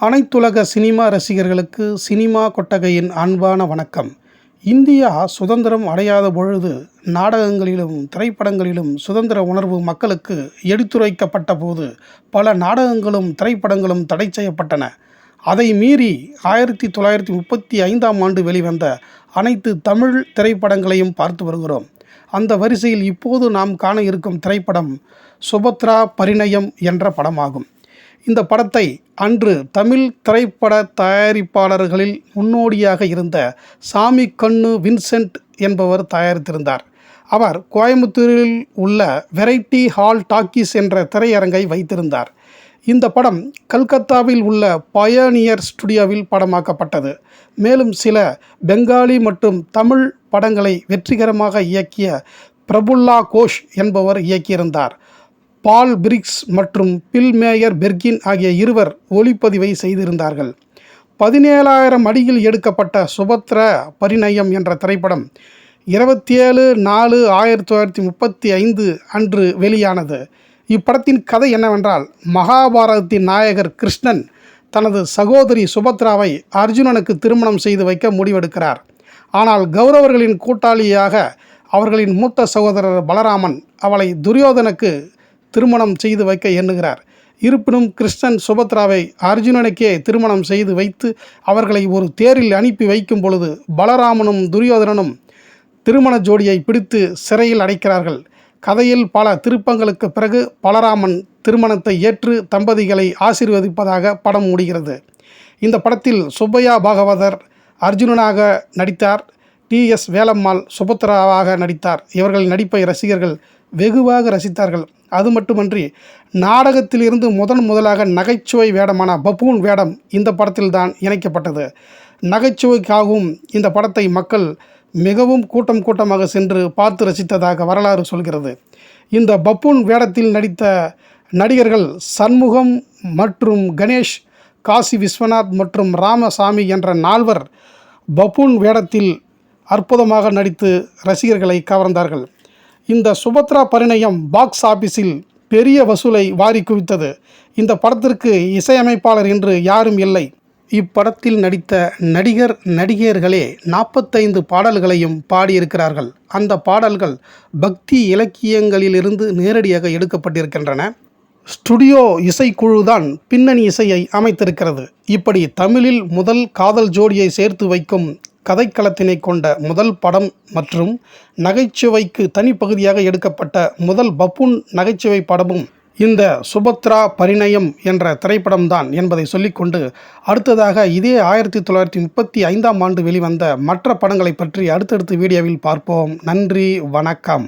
அனைத்துலக சினிமா ரசிகர்களுக்கு சினிமா கொட்டகையின் அன்பான வணக்கம். இந்தியா சுதந்திரம் அடையாத பொழுது நாடகங்களிலும் திரைப்படங்களிலும் சுதந்திர உணர்வு மக்களுக்கு எடுத்துரைக்கப்பட்ட போது பல நாடகங்களும் திரைப்படங்களும் தடை செய்யப்பட்டன. அதை மீறி ஆயிரத்தி தொள்ளாயிரத்தி முப்பத்தி ஐந்தாம் ஆண்டு வெளிவந்த அனைத்து தமிழ் திரைப்படங்களையும் பார்த்து வருகிறோம். அந்த வரிசையில் இப்போது நாம் காண இருக்கும் திரைப்படம் சுபத்ரா பரிணயம் என்ற படமாகும். இந்த படத்தை அன்று தமிழ் திரைப்பட தயாரிப்பாளர்களில் முன்னோடியாக இருந்த சாமி கண்ணு வின்சென்ட் என்பவர் தயாரித்திருந்தார். அவர் கோயம்புத்தூரில் உள்ள வெரைட்டி ஹால் டாக்கீஸ் என்ற திரையரங்கை வைத்திருந்தார். இந்த படம் கல்கத்தாவில் உள்ள பயோனியர் ஸ்டுடியோவில் படமாக்கப்பட்டது. மேலும் சில பெங்காலி மற்றும் தமிழ் படங்களை வெற்றிகரமாக இயக்கிய பிரபுல்லா கோஷ் என்பவர் இயக்கியிருந்தார். பால் பிரிக்ஸ் மற்றும் பில் மேயர் பெர்கின் ஆகிய இருவர் ஒளிப்பதிவை செய்திருந்தார்கள். பதினேழாயிரம் அடியில் எடுக்கப்பட்ட சுபத்ர பரிணயம் என்ற திரைப்படம் இருபத்தி ஏழு நாலு ஆயிரத்தி தொள்ளாயிரத்தி முப்பத்தி ஐந்து அன்று வெளியானது. இப்படத்தின் கதை என்னவென்றால் மகாபாரதத்தின் நாயகர் கிருஷ்ணன் தனது சகோதரி சுபத்ராவை அர்ஜுனனுக்கு திருமணம் செய்து வைக்க முடிவெடுக்கிறார். ஆனால் கௌரவர்களின் கூட்டாளியாக அவர்களின் மூத்த சகோதரர் பலராமன் அவளை துரியோதனுக்கு திருமணம் செய்து வைக்க எண்ணுகிறார். இருப்பினும் கிருஷ்ணன் சுபத்ராவை அர்ஜுனனுக்கே திருமணம் செய்து வைத்து அவர்களை ஒரு தேரில் அனுப்பி வைக்கும் பொழுது பலராமனும் துரியோதனனும் திருமண ஜோடியை பிடித்து சிறையில் அடைக்கிறார்கள். கதையில் பல திருப்பங்களுக்கு பிறகு பலராமன் திருமணத்தை ஏற்று தம்பதிகளை ஆசீர்வதிப்பதாக படம் முடிகிறது. இந்த படத்தில் சுப்பையா பாகவதர் அர்ஜுனனாக நடித்தார். டி எஸ் வேலம்மாள் சுபத்ராவாக நடித்தார். இவர்கள் நடிப்பை ரசிகர்கள் வெகுவாக ரசித்தார்கள். அது மட்டுமன்றி நாடகத்திலிருந்து முதன் முதலாக நகைச்சுவை வேடமான பபூன் வேடம் இந்த படத்தில்தான் இணைக்கப்பட்டது. நகைச்சுவைக்காகவும் இந்த படத்தை மக்கள் மிகவும் கூட்டம் கூட்டமாக சென்று பார்த்து ரசித்ததாக வரலாறு சொல்கிறது. இந்த பப்பூன் வேடத்தில் நடித்த நடிகர்கள் சண்முகம் மற்றும் கணேஷ் காசி விஸ்வநாத் மற்றும் ராமசாமி என்ற நால்வர் பப்பூன் வேடத்தில் அற்புதமாக நடித்து ரசிகர்களை கவர்ந்தார்கள். இந்த சுபத்ரா பரிணயம் பாக்ஸ் ஆபீஸில் பெரிய வசூலை வாரி குவித்தது. இந்த படத்திற்கு இசையமைப்பாளர் என்று யாரும் இல்லை. இப்படத்தில் நடித்த நடிகர் நடிகையர்களே நாற்பத்தைந்து பாடல்களையும் பாடியிருக்கிறார்கள். அந்த பாடல்கள் பக்தி இலக்கியங்களிலிருந்து நேரடியாக எடுக்கப்பட்டிருக்கின்றன. ஸ்டுடியோ இசைக்குழுதான் பின்னணி இசையை அமைத்திருக்கிறது. இப்படி தமிழில் முதல் காதல் ஜோடியை சேர்த்து வைக்கும் கதைக்களத்தினை கொண்ட முதல் படம் மற்றும் நகைச்சுவைக்கு தனிப்பகுதியாக எடுக்கப்பட்ட முதல் பப்புன் நகைச்சுவை படமும் இந்த சுபத்ரா பரிணயம் என்ற திரைப்படம்தான் என்பதை சொல்லிக்கொண்டு அடுத்ததாக இதே ஆயிரத்தி தொள்ளாயிரத்தி முப்பத்தி ஐந்தாம் ஆண்டு வெளிவந்த மற்ற படங்களை பற்றி அடுத்தடுத்து வீடியோவில் பார்ப்போம். நன்றி வணக்கம்.